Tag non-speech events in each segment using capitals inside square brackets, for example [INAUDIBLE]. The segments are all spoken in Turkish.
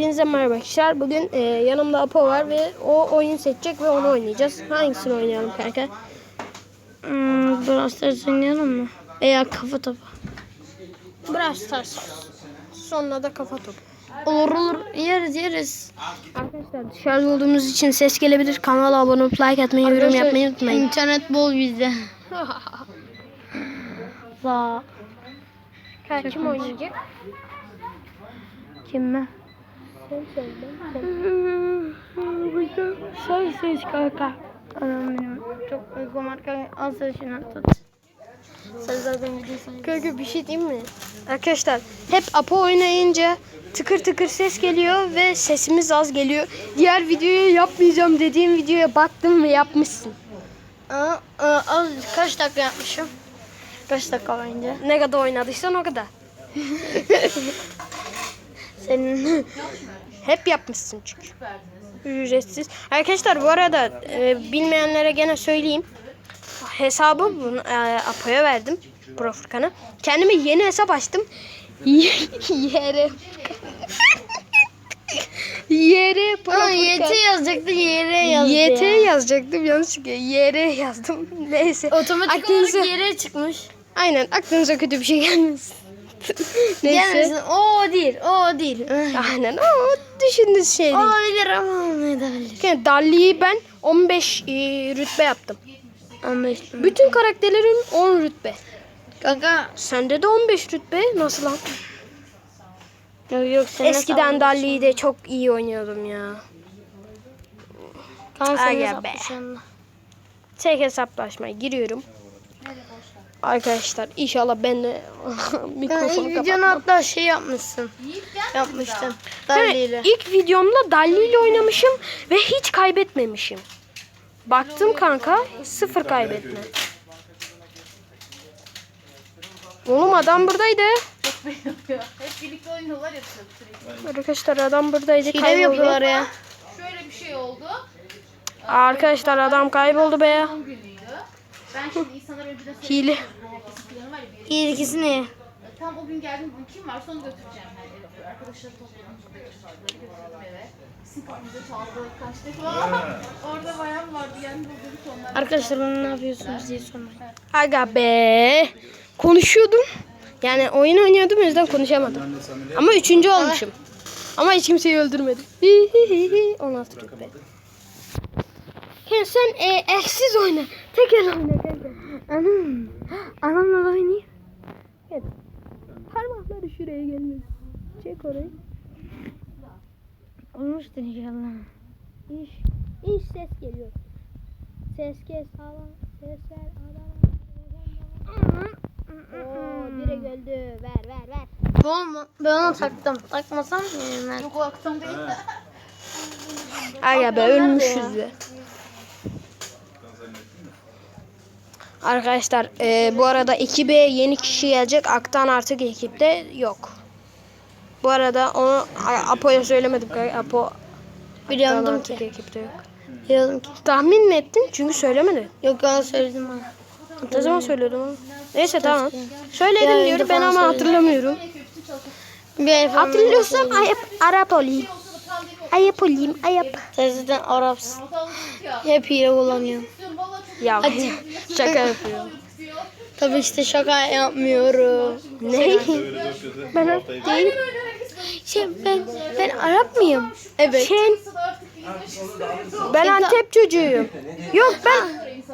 Hepinize merhaba arkadaşlar. Bugün e, yanımda Apo var ve o oyun seçecek ve onu oynayacağız. Hangisini oynayalım kanka? Hmm, Brawl Stars oynayalım mı? Veya kafa topu. Brawl Stars. Sonra da kafa topu. Olur olur yeriz yeriz. Arkadaşlar dışarıda olduğumuz için ses gelebilir. Kanala abone olup like atmayı, yorum Arkadaşlar, yapmayı unutmayın. İnternet bol bizde. [LAUGHS] La. Kanka, kim oynayacak? Kim mi? Say ses kanka. Anam benim çok uykum arkadaşlar. Sen şunu tut. Kanka bir şey diyeyim mi? Arkadaşlar hep Apo oynayınca tıkır tıkır ses geliyor ve sesimiz az geliyor. Diğer videoyu yapmayacağım dediğim videoya baktım ve yapmışsın. Aa, aa, az kaç dakika yapmışım? Kaç dakika önce? Ne kadar oynadıysan o kadar. [LAUGHS] Senin Hep yapmışsın çünkü. Ücretsiz. Arkadaşlar bu arada e, bilmeyenlere gene söyleyeyim. Hesabı bunu, e, Apo'ya verdim. Pro Furkan'a. Kendime yeni hesap açtım. [LAUGHS] Yere. Yere Pro Aa, Furkan. YT yazacaktı yere yazdı YT ya. yazacaktım yanlışlıkla. Yere yazdım. [LAUGHS] Neyse. Otomatik Aklınıza- olarak yere çıkmış. Aynen aklınıza kötü bir şey gelmesin. Neyse. Gelmesin. O değil. O değil. Aynen o düşündüğünüz şey değil. Olabilir ama olmayabilir. Yani Dalli'yi ben 15 e, rütbe yaptım. 15 mi? Bütün karakterlerim 10 rütbe. Kanka. Sende de 15 rütbe. Nasıl lan? Yok yok sen Eskiden Dalli'yi de çok iyi oynuyordum ya. Kanka Ay sen be. yapmışsın? Tek hesaplaşmaya giriyorum. Arkadaşlar inşallah ben de [LAUGHS] mikrofonu ilk videonu kapatmam. hatta şey yapmışsın. Yapmıştın. Evet, Dalliyle. ilk videomda Dalli ile oynamışım ve hiç kaybetmemişim. Baktım kanka sıfır kaybetme. Oğlum adam buradaydı. Hep birlikte oynuyorlar ya sürekli. Arkadaşlar adam buradaydı Hile yapıyorlar ya? Şöyle bir şey oldu. Arkadaşlar adam kayboldu be ya. Ben şimdi insanlar önceden. Hile. İlkisi ne? tam o gün geldim bugün kim varsa onu götüreceğim. Yani eve. Arkadaşları topladım. Böyle götürdüm eve. Sizin kapınıza çaldı. Kaçtık falan. [LAUGHS] Orada bayan vardı. Yani bulduk onlar. Arkadaşlar bana ne yapıyorsunuz diye sormayın. Aga be. Konuşuyordum. Yani oyun oynuyordum o yüzden konuşamadım. Ama üçüncü olmuşum. Ama hiç kimseyi öldürmedim. 16 rütbe. Ya sen e, eksiz oyna. Oyna kanka. Anam. Anamla da oynayayım. Evet. Parmakları şuraya gelmedi. Çek orayı. Olmuştur inşallah. İş. İş ses geliyor. Ses kes hava. Ses ver hava. Oo, direkt öldü. Ver ver ver. Mu? Ben onu taktım. Takmasam mı? Yok o akşam değil de. Aga be ölmüşüz be. Arkadaşlar e, bu arada ekibe yeni kişi gelecek. Aktan artık ekipte yok. Bu arada onu Apo'ya söylemedim. Apo Biliyordum ki. ekipte yok. Biliyordum ki. Tahmin mi ettin? Çünkü söylemedi. Yok ben söyledim bana. Ne zaman söyledim onu? Neyse tamam. Söyledim Ya, diyorum ben ama söyledim. hatırlamıyorum. Bir Hatırlıyorsam ayıp Arap olayım. Ayıp olayım ayıp. Sen zaten Arapsın. Hep hile kullanıyorum. Ya Hadi. şaka yapıyorum. Tabii işte şaka yapmıyorum. Ne? ben Arap değilim. Şey ben ben Arap mıyım? Evet. Sen ben Antep çocuğuyum. Yok ben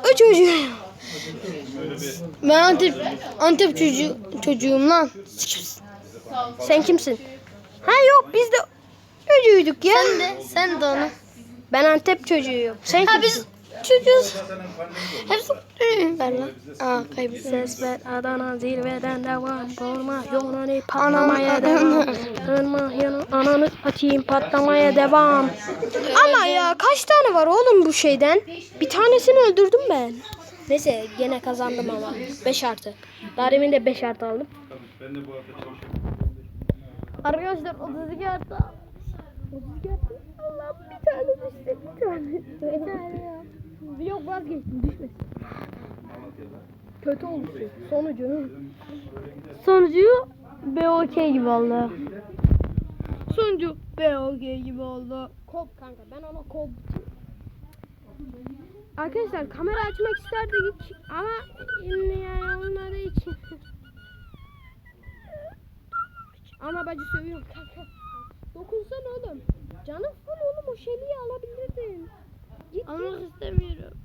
o çocuğuyum. Ben Antep Antep çocuğu çocuğum lan. Sen kimsin? Ha yok biz de çocuğuyduk ya. Sen de sen de onu. Ben Antep çocuğuyum. Sen Ha kimsin? biz çocuğuz. Hepsi ver lan. Aa kaybettim. Ses ver Adana zirveden devam. Sorma yolunu patlamaya devam. Sorma yanı ananı atayım patlamaya devam. Ama ya kaç tane var oğlum bu şeyden? Bir tanesini öldürdüm ben. Neyse gene kazandım ama. 5 artı. Daha demin de 5 artı aldım. Arkadaşlar 32 hatta. Allah bir tane düştü bir tane. Bir tane ya Yok vazgeçtim düşmesin Kötü oldu sonucu Sonucu BOK gibi valla. Sonucu B okey gibi oldu. Kop kanka ben ona kop. Arkadaşlar kamera açmak isterdik ama yani onları için. Ana bacı sövüyor kanka. Dokunsana oğlum. Canım full oğlum o şeliği alabilirdin. Git Almak istemiyorum.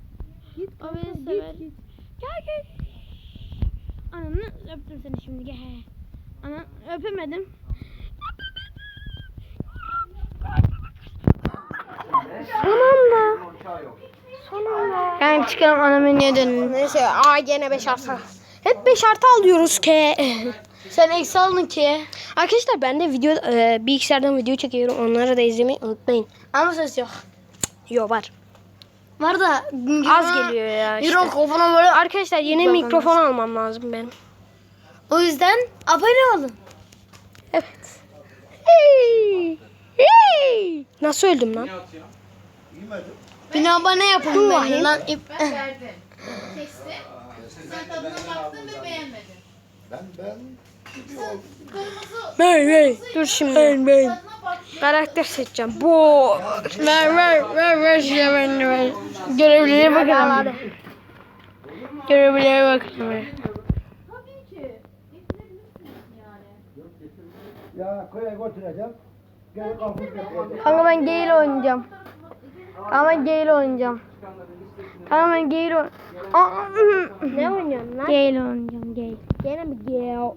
git O kanka, beni git, sever. git. Gel gel. Ananı öptüm seni şimdi gel. Ana öpemedim. Sonunda. Sonunda. Ben çıkalım ana menüye dönelim. Neyse aa gene 5 artı. Hep 5 artı alıyoruz ki. [LAUGHS] Sen eksi aldın ki. Arkadaşlar ben de video e, bilgisayardan video çekiyorum. Onları da izlemeyi unutmayın. Ama ses yok. Yo var. Var da Az geliyor ya işte. Euro kafana böyle. Arkadaşlar yeni Bakalım. mikrofon almam lazım benim. O yüzden abone olun. Evet. Hey! Hey! Nasıl öldüm lan? Beni abone yapın beni lan. ip- Ben verdim. Kestim. Sen tadına baktın ve beğenmedin. Ben ben Kırmızı Hey hey. Dur şimdi. Ben ben. tadına bak. Karakter seçeceğim. Bu. Ver ver ver ver şuna beni ver. Görevlere bakalım. Görevlere bakalım. Tabii ki. Getirebilirsiniz yani. ya köye götüreceğim. Kalkıp getireceğim. Kanka ben Gale oynayacağım. Kanka ben Gale oynayacağım. Kanka ben Gale oynayacağım. Ne oynuyorsun lan? Gale oynayacağım Gale. Gene mi Gale?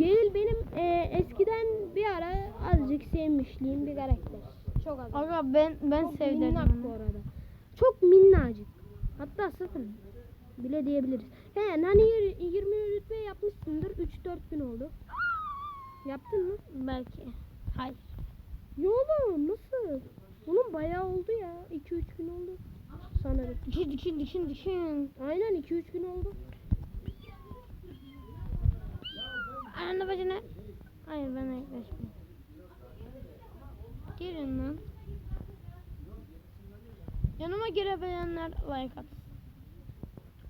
Evet benim e, eskiden bir ara azıcık sevmişliğim bir karakter. Çok az. Aga ben ben Çok sevdim minnak bu onu. arada. Çok minnacık. Hatta sıfır bile diyebiliriz. He hani yir- 20 rütbe yapmışsındır. 3-4 gün oldu. Yaptın mı? Belki. Hayır. Ya oğlum nasıl? Oğlum bayağı oldu ya. 2-3 gün oldu. Sanırım. Düşün düşün düşün düşün. Aynen 2-3 gün oldu. Anne bacına. Hayır ben yaklaşmıyorum. Girin lan. Yanıma girebilenler like at.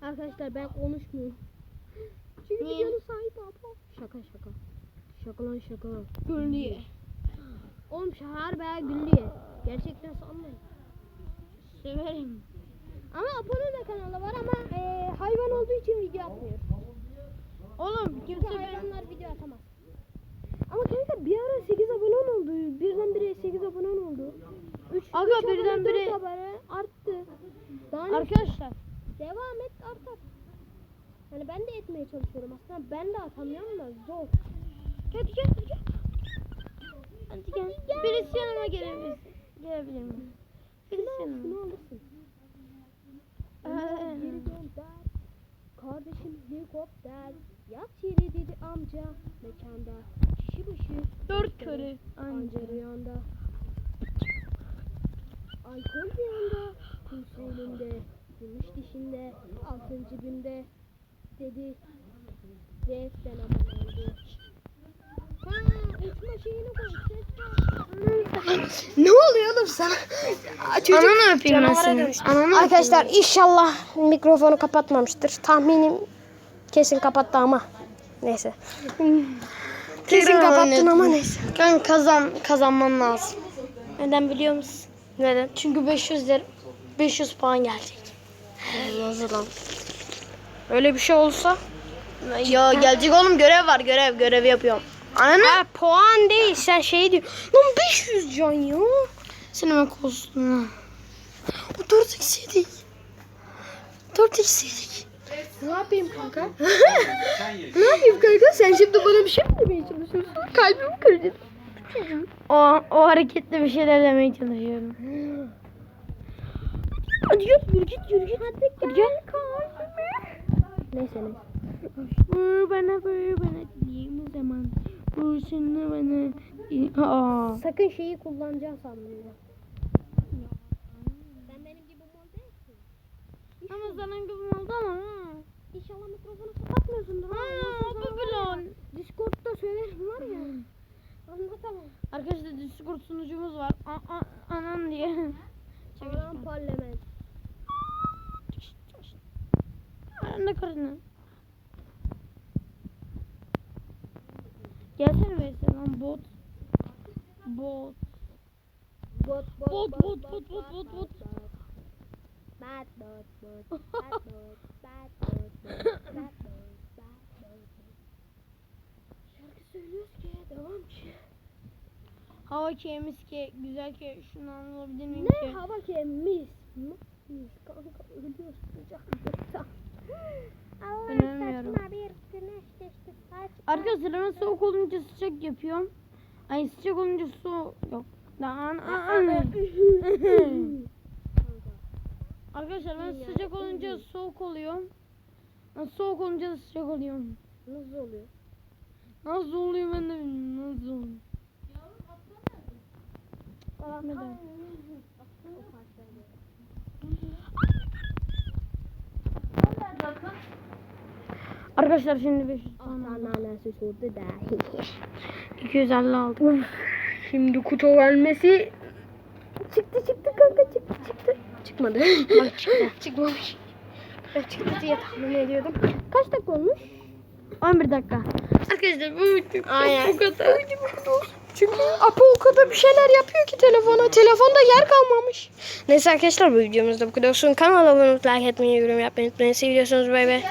Arkadaşlar ben konuşmuyorum. [LAUGHS] Çünkü Niye? videonun sahibi abla. Şaka şaka. Şaka lan şaka. Gülüye. Oğlum şahar be güllüye. Gerçekten sanmayın. Severim. Ama Apo'nun da kanalı var ama e, hayvan olduğu için video atmıyor. Oğlum kimse benim hayvanlar video atamaz. Ama kanka bir ara 8 abonen oldu. Birdenbire 8 abonen oldu. 3 Aga, birdenbire- abone arttı. Daha Arkadaşlar devam et artar. Hani ben de etmeye çalışıyorum aslında. Ben de atamıyorum da zor. hadi gel hadi gel. Hadi gel. Birisi yanıma gelebilir. Gelebilir mi? Birisi yanıma. Şunu alırsın. Ee. Kardeşim helikopter. Yat yere dedi amca. Mekanda. Kişi başı. Dört karı. Anca. Rüyanda. Alkol rüyanda. Kumsu elinde. Gümüş dişinde. Altıncı günde. Dedi. Ve sen aman oldu. Ne oluyor oğlum sana? Ananı öpeyim ben seni. Ananı Arkadaşlar inşallah mikrofonu kapatmamıştır. Tahminim kesin kapattı ama neyse. [LAUGHS] kesin Tekrar kapattın ama neyse. Kan kazan kazanman lazım. Neden biliyor musun? Neden? Çünkü 500 lira 500 puan gelecek. Nasıl lan? Öyle bir şey olsa. Ya gelecek oğlum görev var görev görevi yapıyorum. Ananı Ha puan değil sen şey diyor. Lan 500 can ya. sinema kostümü. O 4 eksiydik. 4 eksiydik. Ne yapayım kanka? [LAUGHS] ne yapayım kanka? Sen şimdi bana bir şey mi demeye çalışıyorsun? Kalbimi kırdın. O, o hareketle bir şeyler demeye çalışıyorum. Hadi git yürü git yürü git. Hadi gel. Neyse neyse. Vur bana vur bana diyeyim o zaman. Vur şunu bana. Aa. Sakın şeyi kullanacaksın sandım ya. Sen benim gibi mal değilsin. Ama sana gibi oldu ama. İnşallah mikrofonu kapatmıyorsundur. Ha, bu plan. Discord'da söylerim var ya. Anlatamam. Arkadaşlar Discord sunucumuz var. A, a, anam diye. Aman parlament. Anne karını. Gelsene Veysel lan bot. Bot. Bot Bot bot bot bot bot bot. Bad bot bot. Bad bot. Bad bot. Bad bot. Bad bot. Şarkı söylüyoruz ki devam ki. Hava ki mis ki güzel ki şunu anlayabilir miyim Ne ki? hava ki mis. Kanka güneş geçti. Saç. Arkadaşlar ben soğuk olunca sıcak yapıyorum. Ay sıcak olunca soğuk yok. Lan [LAUGHS] Arkadaşlar ben sıcak olunca soğuk oluyorum. Ben soğuk olunca da sıcak oluyorum. Nasıl oluyor? Nasıl oluyor ben de bilmiyorum. Nasıl oluyor? Neden? Arkadaşlar şimdi 500 puan aldım. Ananası sordu da. 250 aldım. Şimdi kutu vermesi çıktı çıktı kanka çıktı çıktı. Çıkmadı. Bak çıktı. [LAUGHS] Çıkmamış. Ben çıktı diye tahmin ediyordum. Kaç dakika olmuş? 11 dakika. Arkadaşlar bu video Aynen. bu kadar. Çünkü Apo o kadar bir şeyler yapıyor ki telefona. Telefonda yer kalmamış. Neyse arkadaşlar bu videomuzda bu kadar olsun. Kanala abone olup like etmeyi, yorum yapmayı unutmayın. Seviyorsunuz bay bay.